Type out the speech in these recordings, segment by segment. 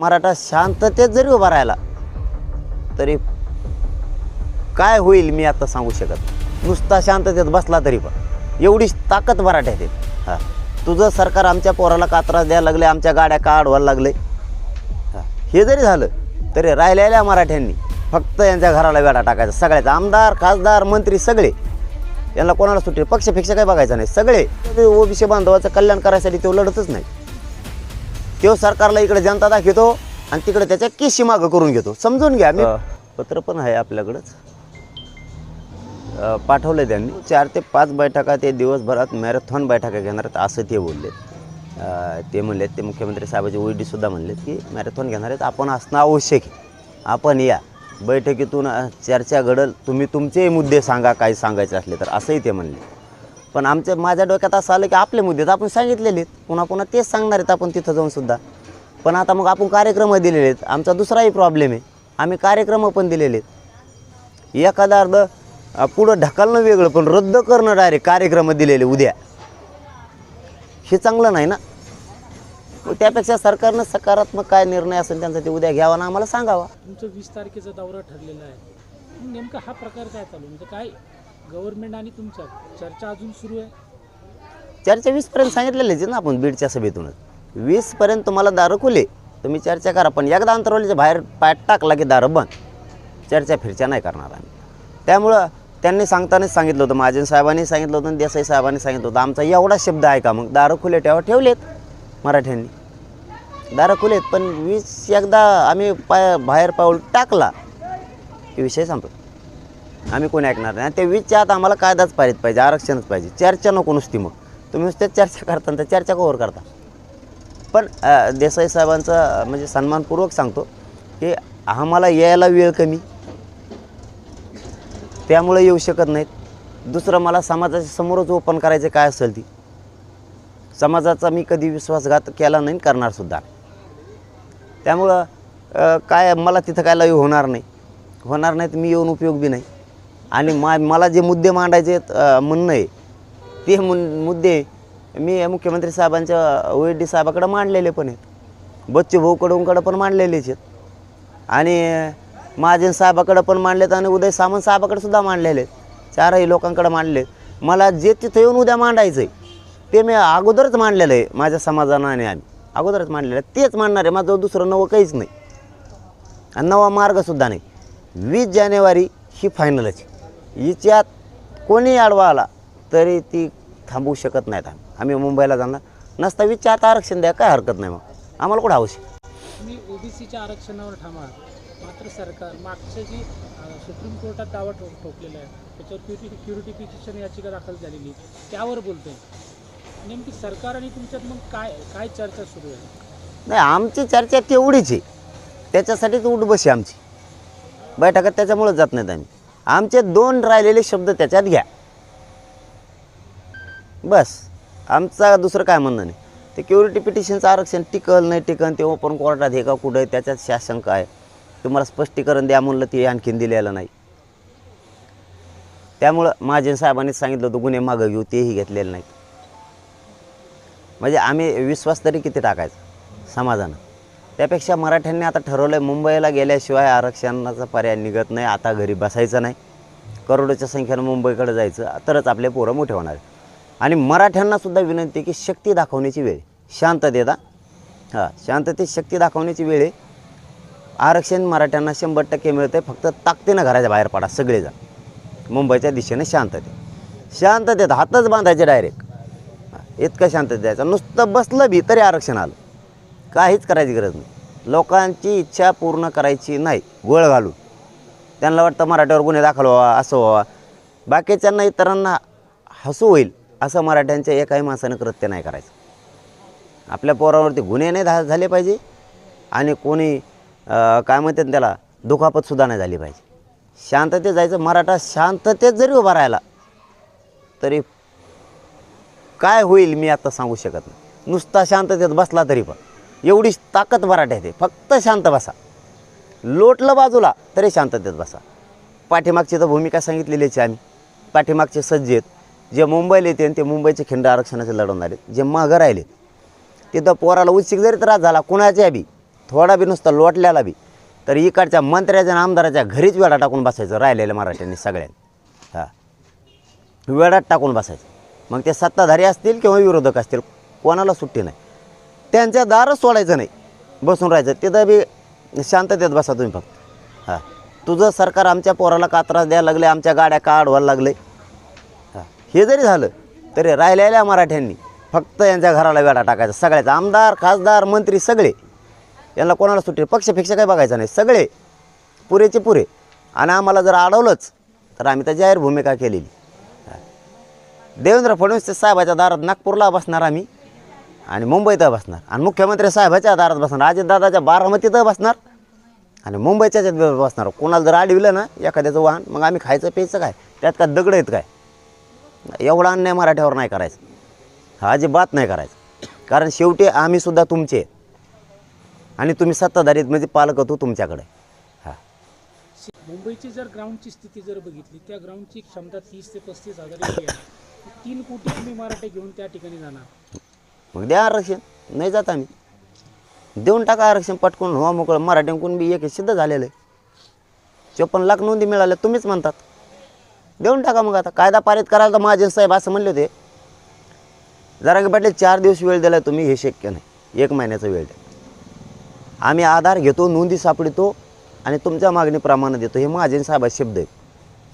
मराठा शांततेत जरी उभा राहिला तरी काय होईल मी आता सांगू शकत नुसता शांततेत बसला तरी पण. एवढी ताकद मराठ्यात आहे. हां. तुझं सरकार आमच्या पोराला कात्रास द्यायला लागले आमच्या गाड्या का अडवायला लागले हां. हे जरी झालं तरी राहिलेल्या मराठ्यांनी फक्त यांच्या घराला वेढा टाकायचा. सगळ्याचा आमदार खासदार मंत्री सगळे. यांना कोणाला सुट्टी? पक्षपेक्षा काही बघायचं नाही. सगळे ओबीसी बांधवाचं कल्याण करायसाठी तो लढतच नाही. तो सरकारला इकडे जनता दाखवतो आणि तिकडे त्याच्या केशी मागं करून घेतो. समजून घ्या मी पत्र पण आहे आपल्याकडंच. अ, पाठवलं त्यांनी. चार ते पाच बैठका ते दिवसभरात मॅरेथॉन बैठका घेणार आहेत असं ते बोलले ते म्हणलेत ते मुख्यमंत्री साहेबाचे ओईडी सुद्धा म्हणलेत की मॅरेथॉन घेणार आहेत आपण असणं आवश्यक आहे. आपण या. बैठकीतून अ, चर्चा घडल तुम्ही तुमचे मुद्दे सांगा काय सांगायचे असले तर असंही ते म्हणले. पण आमच्या माझ्या डोक्यात असं आलं की आपले मुद्दे तर आपण सांगितलेले आहेत. पुन्हा पुन्हा तेच सांगणार आहेत आपण तिथं जाऊन सुद्धा. पण आता मग आपण कार्यक्रम दिलेले आहेत. आमचा दुसराही प्रॉब्लेम आहे. आम्ही कार्यक्रम पण दिलेले आहेत. एखादा अर्ध पुढं ढकलणं वेगळं पण रद्द करणं डायरेक्ट कार्यक्रम दिलेले उद्या. हे चांगलं नाही ना? त्यापेक्षा सरकारनं सकारात्मक काय निर्णय असेल त्यांचा ते उद्या घ्यावा ना आम्हाला सांगावा. तुमचं वीस तारखेचा दौरा ठरलेला आहे. नेमका हा प्रकार काय चालू म्हणजे काय गव्हर्नमेंट आणि तुमच्या चर्चा अजून सुरू आहे? चर्चा वीसपर्यंत सांगितलेलीच आहे ना आपण बीडच्या सभेतूनच. वीसपर्यंत तुम्हाला दारं खुले तुम्ही चर्चा करा पण एकदा अंतरवलीच्या बाहेर पाय टाकला की दारं बंद. चर्चा फिरच्या नाही करणार आम्ही. त्यामुळं त्यांनी सांगतानाच सांगितलं होतं महाजन साहेबांनी सांगितलं होतं आणि देसाई साहेबांनी सांगितलं होतं. आमचा एवढा शब्द आहे का मग? दारं खुले ठेवा ठेवलेत मराठ्यांनी. दारं खुलेत पण वीस एकदा आम्ही पाय बाहेर पाऊल टाकला की विषय संपला. आम्ही कोणी ऐकणार नाही. आणि ते वीसच्या आत आम्हाला कायदाच पाहिजे पाहिजे आरक्षणच पाहिजे. चर्चा नको नुसती मग. तुम्ही नुसत्या चर्चा करता तर चर्चा कवर करता? पण देसाई साहेबांचा म्हणजे सन्मानपूर्वक सांगतो की आम्हाला यायला वेळ कमी. त्यामुळे येऊ शकत नाहीत. दुसरं मला समाजाच्या समोरच ओपन करायचं काय असेल ती? समाजाचा मी कधी विश्वासघात केला नाही करणारसुद्धा त्यामुळं काय मला तिथं काय लाईव्ह होणार नाही. होणार नाही तर मी येऊन उपयोग बी नाही. आणि मा मला जे मुद्दे मांडायचे आहेत, म्हणणं आहे ते मु मुद्दे मी मुख्यमंत्री साहेबांच्या ओ डी साहेबाकडं मांडलेले पण आहेत. बच्चू भाऊकडूनकडं पण मांडलेलेच आहेत. आणि महाजन साहेबाकडं पण मांडलेत आणि उदय सामंत साहेबाकडे सुद्धा मांडलेले आहेत. चारही लोकांकडे मांडले मला जे तिथं येऊन उद्या मांडायचं आहे ते मी अगोदरच मांडलेलं आहे माझ्या समाजानं आणि आम्ही. अगोदरच मांडलेलं आहे. तेच मांडणार आहे. माझं दुसरं नवं काहीच नाही. आणि नवा मार्गसुद्धा नाही. वीस जानेवारी ही फायनलच हिच्यात कोणी आडवा आला तरी ती थांबवू शकत नाहीत आम्ही. आम्ही मुंबईला जाणार. नसता वीसच्या आत आरक्षण द्या काय हरकत नाही मग. आम्हाला कुठं हौशी तुम्ही ओबीसीच्या आरक्षणावर ठामा. मात्र सरकार मागच्या जी सुप्रीम कोर्टात दावा ठोक ठोकलेला आहे त्याच्यावर क्युरिटी क्युरिटी पिटिशन याचिका दाखल झालेली. त्यावर बोलतोय. नेमकी सरकार आणि तुमच्यात मग काय काय चर्चा सुरू आहे? नाही आमची चर्चा तेवढीच आहे. त्याच्यासाठीच उठबशी आमची. बैठकात त्याच्यामुळं जात नाहीत आम्ही. आमचे दोन राहिलेले शब्द त्याच्यात घ्या. बस. आमचा दुसरं काय म्हणणं नाही. ते क्युरिटी पिटिशनचं आरक्षण टिकल नाही टिकल ते ओपन कोर्टात हे का कुठं आहे त्याच्यात शासन काय तुम्हाला स्पष्टीकरण द्या म्हणलं ते आणखीन दिलेलं नाही. त्यामुळं महाजन साहेबांनी सांगितलं होतं गुन्हे मागं घेऊ तेही घेतलेलं नाहीत म्हणजे आम्ही विश्वास तरी किती टाकायचा? समाधानं त्यापेक्षा मराठ्यांनी आता ठरवलं आहे मुंबईला गेल्याशिवाय आरक्षणाचा पर्याय निघत नाही आता घरी बसायचं नाही. करोडोच्या संख्येनं मुंबईकडे जायचं तरच आपले पोरं मोठे होणार. आणि मराठ्यांनासुद्धा विनंती आहे की शक्ती दाखवण्याची वेळ आहे. हां. शांततेत शक्ती दाखवण्याची वेळ आहे. आरक्षण मराठ्यांना शंभर टक्के मिळतं आहे फक्त ताकदीनं घराच्या बाहेर पडा सगळेजण. मुंबईच्या दिशेने शांतते शांततेत हातच बांधायचे डायरेक्ट इतकं शांततेत द्यायचं नुसतं बसलं बी तरी आरक्षण आलं. काहीच करायची गरज नाही. लोकांची इच्छा पूर्ण करायची नाही गोळ घालून. त्यांना वाटतं मराठ्यावर गुन्हे दाखल व्हावा असं व्हावा. बाकीच्यांना इतरांना हसू होईल असं मराठ्यांच्या एकाही माणसानं कृत्य नाही करायचं. आपल्या पोरावरती गुन्हे नाही धा झाले पाहिजे आणि कोणी काय म्हणतात त्याला दुखापतसुद्धा नाही झाली पाहिजे. शांततेत जायचं मराठा शांततेत जरी उभा राहिला तरी काय होईल मी आता सांगू शकत नाही. नुसता शांततेत बसला तरी पण. एवढी ताकद मराठ्यात आहे फक्त शांत बसा. लोटलं बाजूला तरी शांततेत बसा. पाठीमागची तर भूमिका सांगितलेलीच आहे आम्ही. पाठीमागचे सज्ज आहेत. जे मुंबईला येते ते मुंबईचे खिंड आरक्षणाचे लढवणारे आहेत जे मागं राहिले. तिथं पोराला उच्चिक जरी त्रास झाला कुणाच्या बी थोडा बी नुसता लोटल्याला बी तर इकडच्या मंत्र्याच्या आणि आमदाराच्या घरीच वेळा टाकून बसायचं राहिलेल्या मराठ्यांनी सगळ्यांनी. हां. वेळात टाकून बसायचं. मग ते सत्ताधारी असतील किंवा विरोधक असतील कोणाला सुट्टी नाही. त्यांच्या दारच सोडायचं नाही. बसून राहायचं. तिथं बी शांततेत बसा तुम्ही फक्त. हां. तुझं सरकार आमच्या पोराला का त्रास द्यायला लागले आमच्या गाड्या का अडवायला लागले हां. हे जरी झालं तरी राहिलेल्या मराठ्यांनी फक्त यांच्या घराला वेढा टाकायचा. सगळ्याचा आमदार खासदार मंत्री सगळे. यांना कोणाला सुट्टी पक्षपेक्षा काही बघायचं नाही. सगळे. पुरेचे पुरे. आणि आम्हाला जर अडवलंच तर आम्ही तर जाहीर भूमिका केलेली. देवेंद्र फडणवीस साहेबाच्या दारात नागपूरला बसणार आम्ही. आणि मुंबईत बसणार. आणि मुख्यमंत्री साहेबाच्या दारात बसणार. अजितदादाच्या बारामतीत बसणार. आणि मुंबईच्या बसणार. कोणाला जर अडविलं ना एखाद्याचं वाहन मग आम्ही खायचं प्यायचं काय? त्यात काय दगड आहेत काय? एवढा अन्याय मराठ्यावर नाही करायचं. हा अजिबात नाही करायचं. कारण शेवटी आम्हीसुद्धा तुमचे आणि तुम्ही सत्ताधारीत म्हणजे पालक होतो तुमच्याकडे. हां. मुंबईची जर ग्राउंडची स्थिती जर बघितली त्या ग्राउंडची क्षमता तीस ते पस्तीस हजार तीन कोटी तुम्ही मराठे घेऊन त्या ठिकाणी जाणार. मग द्या आरक्षण. नाही जात आम्ही. देऊन टाका आरक्षण पटकून. हो मोकळं. मराठ्यांकडून बी एक सिद्ध झालेलं आहे. चोपन्न लाख नोंदी मिळाल्या तुम्हीच म्हणतात. देऊन टाका मग आता. कायदा पारित करायला तर महाजन साहेब असं म्हणले होते. जरा की पाटील चार दिवस वेळ दिला तुम्ही हे शक्य नाही. एक महिन्याचा वेळ द्या. आम्ही आधार घेतो नोंदी सापडतो आणि तुमच्या मागणीप्रमाणे देतो. हे महाजन साहेब शब्द आहे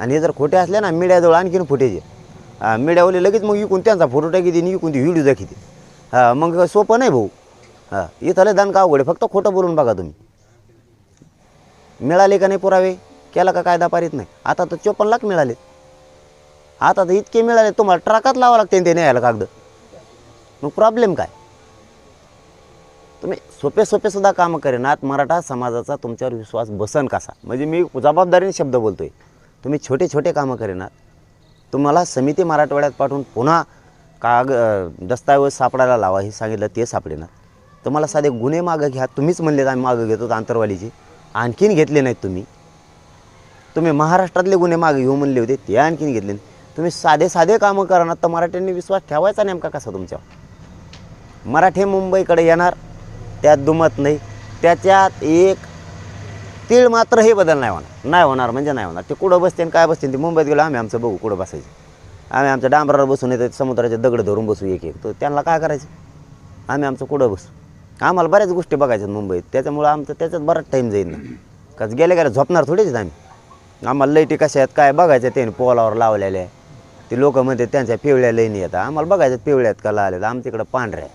आणि हे जर खोटे असले ना मीडियाजवळ आणखीन फुटेज आहे. मीडियावाले लगेच मग इकून त्यांचा फोटो टाकी देईन इकून ती व्हिडिओ दाखवते. हां मग सोपं नाही भाऊ. हां इथं दान का अवघड फक्त खोटं बोलून बघा तुम्ही. मिळाले का नाही पुरावे? केला का कायदा पारित नाही? आता तर चोपन्न लाख मिळाले. आता तर इतके मिळाले तुम्हाला ट्रकात लावावं लागते ते न्यायला कागद. मग प्रॉब्लेम काय? तुम्ही सोपे सोपे सुद्धा कामं करेनात मराठा समाजाचा तुमच्यावर विश्वास बसन कसा? म्हणजे मी जबाबदारीने शब्द बोलतोय. तुम्ही छोटे छोटे कामं करेनात. तुम्हाला समिती मराठवाड्यात पाठवून पुन्हा काग दस्तावेज सापडायला लावा हे सांगितलं ते सापडेनात तुम्हाला साधे गुन्हे मागं घ्या तुम्हीच म्हणलेत आम्ही मागं घेतो आंतरवालीचे. आणखीन घेतले नाहीत तुम्ही. तुम्ही महाराष्ट्रातले गुन्हे मागे घेऊ म्हणले होते ते आणखीन घेतले नाही तुम्ही साधे साधे कामं करणार तर मराठ्यांनी विश्वास ठेवायचा नेमका कसा तुमच्यावर मराठे मुंबईकडे येणार त्यात दुमत नाही. त्याच्यात एक तीळ मात्र हे बदल नाही होणार. नाही होणार म्हणजे नाही होणार. ते कुठं बसते आणि काय बसते ते मुंबईत गेलो आम्ही आमचं बघू कुठं बसायचं. आम्ही आमच्या डांबरावर बसून येतो समुद्राचे दगड धरून बसू एक एक. तर त्यांना काय करायचं? आम्ही आमचं कुठं बसू? आम्हाला बऱ्याच गोष्टी बघायच्यात मुंबईत. त्याच्यामुळं आमचं त्याच्यात बराच टाईम जाईल ना. कारण गेल्या गेल्या झोपणार थोडीच आम्ही. आम्हाला लईटी कशा आहेत काय बघायचं त्याने पोलावर लावलेल्या ते लोक म्हणते त्यांच्या पिवळ्या लईनी येतात आम्हाला बघायचं पिवळ्यात का लावलेलं आमच्याकडं पांढऱ्या आहे.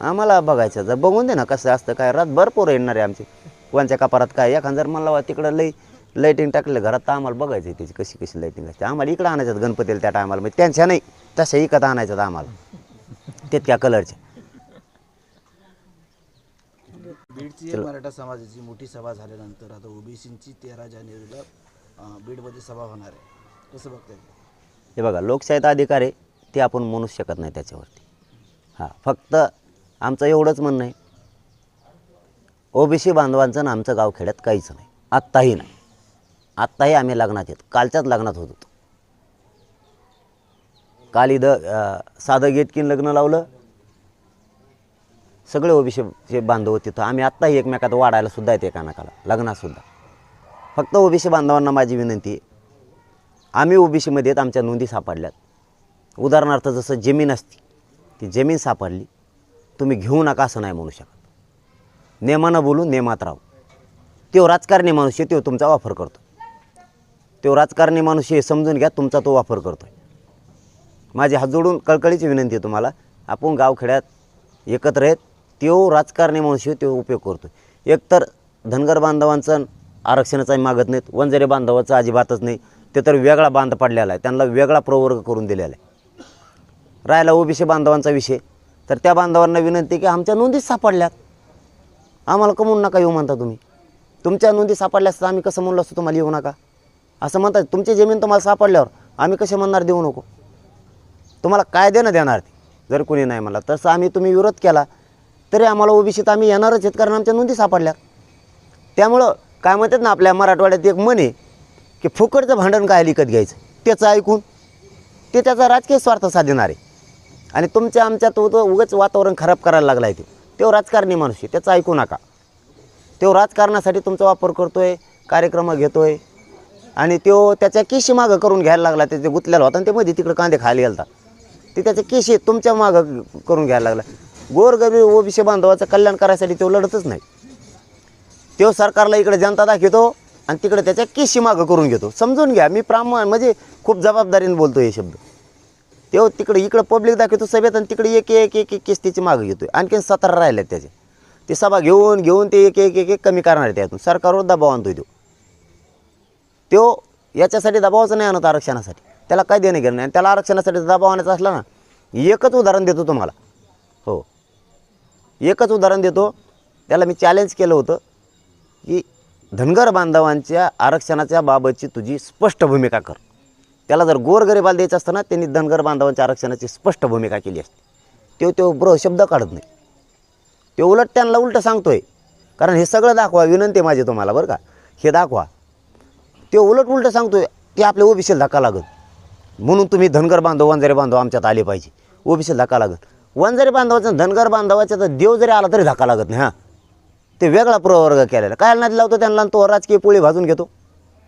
आम्हाला बघायचं जर बघून दे ना कसं असतं काय रात भरपूर येणार आहे आमची. कोणच्या कपारात काय? एखादं जर मला बा तिकडं लई लाईटिंग टाकलं घरात तर आम्हाला बघायचं आहे त्याची कशी कशी लाईटिंग असते. आम्हाला इकडं आणायचं गणपतीला त्या टायमाला म्हणजे त्यांच्या नाही तशा इकत आणायचं आम्हाला. तितक्या कलरच्या बीडची मराठा समाजाची मोठी सभा झाल्यानंतर आता ओबीसींची तेरा जानेवारीला बीडमध्ये सभा होणार आहे. कसं बघताय? हे बघा लोकशाहीचा अधिकार आहे ते आपण म्हणूच शकत नाही त्याच्यावरती. हां फक्त आमचं एवढंच म्हणणं आहे. ओबीसी बांधवांचं आणि आमचं गावखेड्यात काहीच नाही. आत्ताही नाही. आत्ताही आम्ही लग्नात येत कालच्याच लग्नात होत होतो. काल इथं साधं गेटकीन लग्न लावलं. सगळे ओबीसी बांधव तिथं. आम्ही आत्ताही एकमेकात वाढायला सुद्धा येते एकामेकाला. लग्नातसुद्धा फक्त ओबीसी बांधवांना माझी विनंती आहे आम्ही ओबीसीमध्ये आहेत आमच्या नोंदी सापडल्यात. उदाहरणार्थ जसं जमीन असती ती जमीन सापडली तुम्ही घेऊ नका असं नाही म्हणू शकत. नेमानं बोलू नेमात राहू. तो राजकारणी माणूस आहे तो तुमचा वापर करतो. तो राजकारणी माणूस हे समजून घ्या तुमचा तो वापर करतो आहे माझी हात जोडून कळकळीची विनंती आहे तुम्हाला. आपण गावखेड्यात एकत्र आहेत तो राजकारणी माणूस तो उपयोग करतो एकतर धनगर बांधवांचं आरक्षणाचाही मागत नाहीत वंजारी बांधवाचं अजिबातच नाही. ते तर वेगळा बांध पडलेला आहे त्यांना वेगळा प्रवर्ग करून दिलेला आहे. राहिला ओबीसी बांधवांचा विषय. तर त्या बांधवांना विनंती की आमच्या नोंदीत सापडल्यात. आम्हाला कमवून नका येऊ म्हणता तुम्ही. तुमच्या नोंदी सापडल्यास तर आम्ही कसं म्हणलो असतो तुम्हाला येऊ नका. असं म्हणतात तुमची जमीन तुम्हाला सापडल्यावर आम्ही कसे म्हणणार देऊ नको? तुम्हाला काय देणं देणार ते जर कोणी नाही म्हणला. तसं आम्ही तुम्ही विरोध केला तरी आम्हाला ओबीसीत आम्ही येणारच आहेत कारण आमच्या नोंदी सापडल्या. त्यामुळं काय म्हणतात ना आपल्या मराठवाड्यात एक म्हणे की फुकटचं भांडण काय विकत घ्यायचं? त्याचं ऐकून ते त्याचा राजकीय स्वार्थ साधणार. आहे आणि तुमच्या आमच्यात तो तो वातावरण खराब करायला लागला आहे ते. तो राजकारणी माणूस आहे त्याचं ऐकू नका. तो राजकारणासाठी तुमचा वापर करतो आहे कार्यक्रम घेतो आहे आणि तो त्याच्या केशी मागं करून घ्यायला लागला त्याचे गुतलेला होता आणि ते मध्ये तिकडं कांदे खाली गेलता. ते त्याचे केशी तुमच्या मागं करून घ्यायला लागला. गोरगरीब ओबीसी बांधवाचं कल्याण करायसाठी तो लढतच नाही. तो सरकारला इकडे जनता दाखवतो आणि तिकडे त्याच्या केशी मागं करून घेतो. समजून घ्या मी प्रामाण म्हणजे खूप जबाबदारीने बोलतो हे शब्द. तेव्हा तिकडे इकडं पब्लिक दाखवतो सभेत आणि तिकडे एक एक एक एक केस मागं घेतोय. आणखीन सतरा राहिल्यात त्याचे. ते सभा घेऊन घेऊन ते एक एक एक एक कमी करणार आहे त्यातून. सरकारवर दबाव आणतो तो तो याच्यासाठी दबावाचं नाही आणत आरक्षणासाठी. त्याला काय देणं घेणं नाही. आणि त्याला आरक्षणासाठी दबाव आणायचा असला ना एकच उदाहरण देतो तुम्हाला. हो. एकच उदाहरण देतो. त्याला मी चॅलेंज केलं होतं की धनगर बांधवांच्या आरक्षणाच्या बाबतची तुझी स्पष्ट भूमिका कर. त्याला जर गोरगरिबाला द्यायचं असतं ना त्यांनी धनगर बांधवांच्या आरक्षणाची स्पष्ट भूमिका केली असते. तो तो ब्र शब्द काढत नाही. ते उलट त्यांना उलटं सांगतोय. कारण हे सगळं दाखवा. विनंती माझी तुम्हाला बरं का. हे दाखवा. ते उलट उलटं सांगतोय की आपल्या ओबीसीला धक्का लागत म्हणून तुम्ही धनगर बांधव वंजारे बांधव आमच्यात आले पाहिजे. ओबीसीला धक्का लागत वंजारी बांधवाचा धनगर बांधवाचा तर देव जरी आला तरी धक्का लागत नाही हां. ते वेगळा प्रवर्ग केलेला. काय नादी लावतो त्यांना तो राजकीय पोळी भाजून घेतो?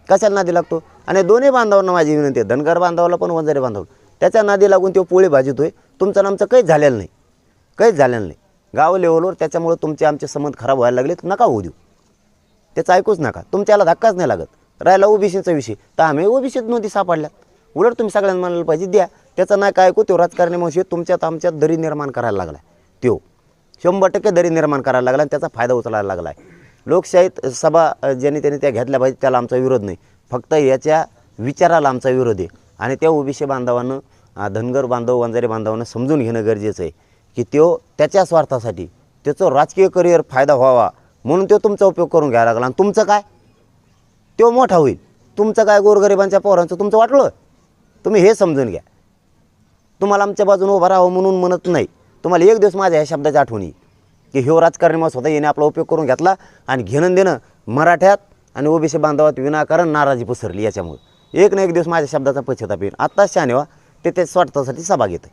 कशाला नादी लागतो? आणि दोन्ही बांधवांना माझी विनंती आहे धनगर बांधवाला पण वंजारी बांधव. त्याच्या नादी लागून तो पोळी आहे तुमचं आमचं काहीच झालेलं नाही. काहीच झालेलं नाही. गाव लेवलवर त्याच्यामुळे तुमचे आमचे संबंध खराब व्हायला लागले नका होऊ देऊ. त्याचं ऐकूच नका. तुमच्याला धक्काच नाही लागत. राहिला ओबीसीचा विषय. तर आम्ही ओबीसीत नोंदी सापडल्यात. उलट तुम्ही सगळ्यांना म्हणायला पाहिजे द्या. त्याचं नाही काय ऐकू तो राजकारणी मावशी तुमच्यात आमच्यात दरी निर्माण करायला लागला त्यो. शंभर टक्के दरी निर्माण करायला लागला आणि त्याचा फायदा उचलायला लागला आहे लोकशाहीत सभा ज्याने ज्यांनी त्या घेतल्या पाहिजे त्याला आमचा विरोध नाही. फक्त याच्या विचाराला आमचा विरोध आहे. आणि त्या ओबीसी बांधवानं धनगर बांधव वंजारी बांधवानं समजून घेणं गरजेचं आहे. की तो त्याच्या स्वार्थासाठी त्याचं राजकीय करिअर फायदा व्हावा. म्हणून तो तुमचा उपयोग करून घ्यायला लागला. आणि तुमचं काय? तो मोठा होईल. तुमचं काय गोरगरिबांच्या पोरांचं तुमचं वाटलं? तुम्ही हे समजून घ्या. तुम्हाला आमच्या बाजून उभं राहावं म्हणून म्हणत नाही. तुम्हाला एक दिवस माझ्या ह्या शब्दाची आठवण येईल. की ह्यो राजकारणी मग स्वतः येणे आपला उपयोग करून घेतला आणि घेणं देणं मराठ्यात आणि ओबीसी बांधवात विनाकारण नाराजी पसरली याच्यामुळे. एक ना एक दिवस माझ्या शब्दाचा पश्चाताप येईल. आत्ताच शहाणे व्हा ते ते स्वार्थासाठी सभा घेत